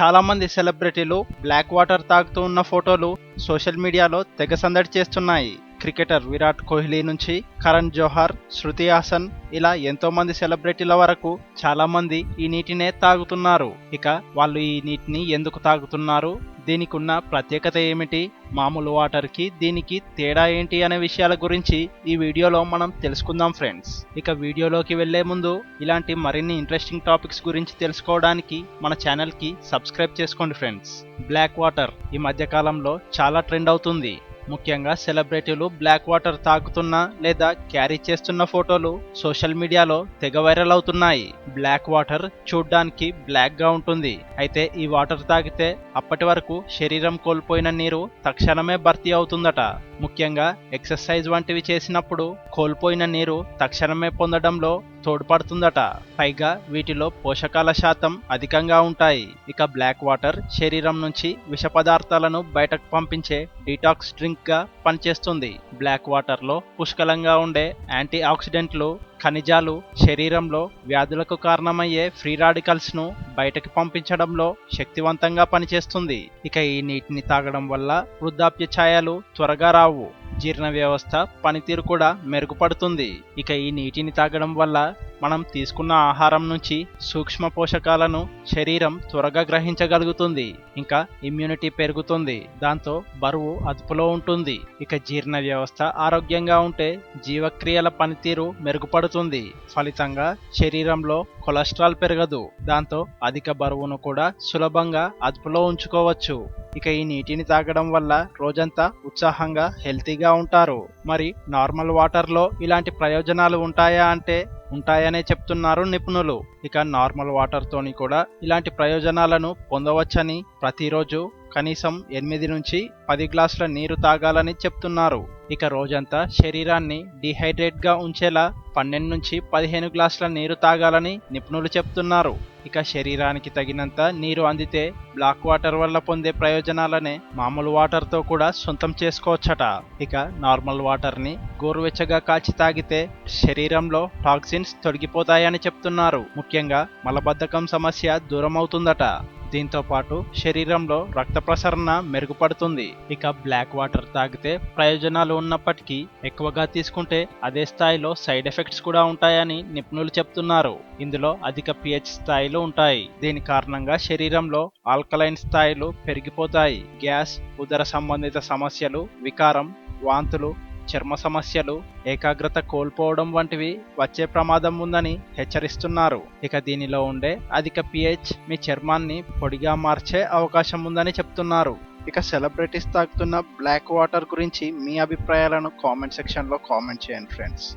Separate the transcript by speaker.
Speaker 1: చాలా మంది సెలబ్రిటీలు బ్లాక్ వాటర్ తాగుతూ ఉన్న ఫోటోలు సోషల్ మీడియాలో తెగ సందడి చేస్తున్నాయి. క్రికెటర్ విరాట్ కోహ్లీ నుంచి కరణ్ జోహార్ శృతి హాసన్ ఇలా ఎంతో మంది సెలబ్రిటీల వరకు చాలా మంది ఈ నీటినే తాగుతున్నారు. ఇక వాళ్ళు ఈ నీటిని ఎందుకు తాగుతున్నారు? దీనికి ఉన్న ప్రత్యేకత ఏమిటి? మామూలు వాటర్కి దీనికి తేడా ఏంటి అనే విషయాల గురించి ఈ వీడియోలో మనం తెలుసుకుందాం ఫ్రెండ్స్. ఇక వీడియోలోకి వెళ్ళే ముందు ఇలాంటి మరిన్ని ఇంట్రెస్టింగ్ టాపిక్స్ గురించి తెలుసుకోవడానికి మన ఛానల్కి సబ్స్క్రైబ్ చేసుకోండి ఫ్రెండ్స్. బ్లాక్ వాటర్ ఈ మధ్య కాలంలో చాలా ట్రెండ్ అవుతుంది. ముఖ్యంగా సెలబ్రిటీలు బ్లాక్ వాటర్ తాగుతున్న లేదా క్యారీ చేస్తున్న ఫోటోలు సోషల్ మీడియాలో తెగ వైరల్ అవుతున్నాయి. బ్లాక్ వాటర్ చూడ్డానికి బ్లాక్గా ఉంటుంది. అయితే ఈ వాటర్ తాగితే అప్పటి వరకు శరీరం కోల్పోయిన నీరు తక్షణమే భర్తీ అవుతుందట. ముఖ్యంగా ఎక్సర్సైజ్ వంటివి చేసినప్పుడు కోల్పోయిన నీరు తక్షణమే పొందడంలో తోడ్పడుతుందట. పైగా వీటిలో పోషకాల శాతం అధికంగా ఉంటాయి. ఇక బ్లాక్ వాటర్ శరీరం నుంచి విష పదార్థాలను బయటకు పంపించే డీటాక్స్ డ్రింక్గా పనిచేస్తుంది. బ్లాక్ వాటర్లో పుష్కలంగా ఉండే యాంటీ ఆక్సిడెంట్లు ఖనిజాలు శరీరంలో వ్యాధులకు కారణమయ్యే ఫ్రీ రాడికల్స్ను బయటకు పంపించడంలో శక్తివంతంగా పనిచేస్తుంది. ఇక ఈ నీటిని తాగడం వల్ల వృద్ధాప్య ఛాయలు త్వరగా రావు. జీర్ణ వ్యవస్థ పనితీరు కూడా మెరుగుపడుతుంది. ఇక ఈ నీటిని తాగడం వల్ల మనం తీసుకున్న ఆహారం నుంచి సూక్ష్మ పోషకాలను శరీరం త్వరగా గ్రహించగలుగుతుంది. ఇంకా ఇమ్యూనిటీ పెరుగుతుంది. దాంతో బరువు అదుపులో ఉంటుంది. ఇక జీర్ణ వ్యవస్థ ఆరోగ్యంగా ఉంటే జీవక్రియల పనితీరు మెరుగుపడుతుంది. ఫలితంగా శరీరంలో కొలెస్ట్రాల్ పెరగదు. దాంతో అధిక బరువును కూడా సులభంగా అదుపులో ఉంచుకోవచ్చు. ఇక ఈ నీటిని తాగడం వల్ల రోజంతా ఉత్సాహంగా హెల్తీగా ఉంటారు. మరి నార్మల్ వాటర్లో ఇలాంటి ప్రయోజనాలు ఉంటాయా అంటే ఉంటాయనే చెప్తున్నారు నిపుణులు. ఇక నార్మల్ వాటర్తోని కూడా ఇలాంటి ప్రయోజనాలను పొందవచ్చని ప్రతిరోజు కనీసం ఎనిమిది నుంచి పది గ్లాసుల నీరు తాగాలని చెప్తున్నారు. ఇక రోజంతా శరీరాన్ని డిహైడ్రేట్గా ఉంచేలా పన్నెండు నుంచి పదిహేను గ్లాసుల నీరు తాగాలని నిపుణులు చెప్తున్నారు. ఇక శరీరానికి తగినంత నీరు అందితే బ్లాక్ వాటర్ వల్ల పొందే ప్రయోజనాలనే మామూలు వాటర్తో కూడా సొంతం చేసుకోవచ్చట. ఇక నార్మల్ వాటర్ని గోరువెచ్చగా కాచి తాగితే శరీరంలో టాక్సిన్స్ తొలగిపోతాయని చెప్తున్నారు. ముఖ్యంగా మలబద్ధకం సమస్య దూరం అవుతుందట దీంతో పాటు శరీరంలో రక్త ప్రసరణ మెరుగుపడుతుంది. ఇక బ్లాక్ వాటర్ తాగితే ప్రయోజనాలు ఉన్నప్పటికీ ఎక్కువగా తీసుకుంటే అదే స్థాయిలో సైడ్ ఎఫెక్ట్స్ కూడా ఉంటాయని నిపుణులు చెప్తున్నారు. ఇందులో అధిక పిహెచ్ స్థాయిలు ఉంటాయి. దీని కారణంగా శరీరంలో ఆల్కలైన్ స్థాయిలు పెరిగిపోతాయి. గ్యాస్ ఉదర సంబంధిత సమస్యలు వికారం వాంతులు చర్మ సమస్యలు ఏకాగ్రత కోల్పోవడం వంటివి వచ్చే ప్రమాదం ఉందని హెచ్చరిస్తున్నారు. ఇక దీనిలో ఉండే అధిక పిహెచ్ మీ చర్మాన్ని పొడిగా మార్చే అవకాశం ఉందని చెప్తున్నారు. ఇక సెలబ్రిటీస్ తాగుతున్న బ్లాక్ వాటర్ గురించి మీ అభిప్రాయాలను కామెంట్ సెక్షన్లో కామెంట్ చేయండి ఫ్రెండ్స్.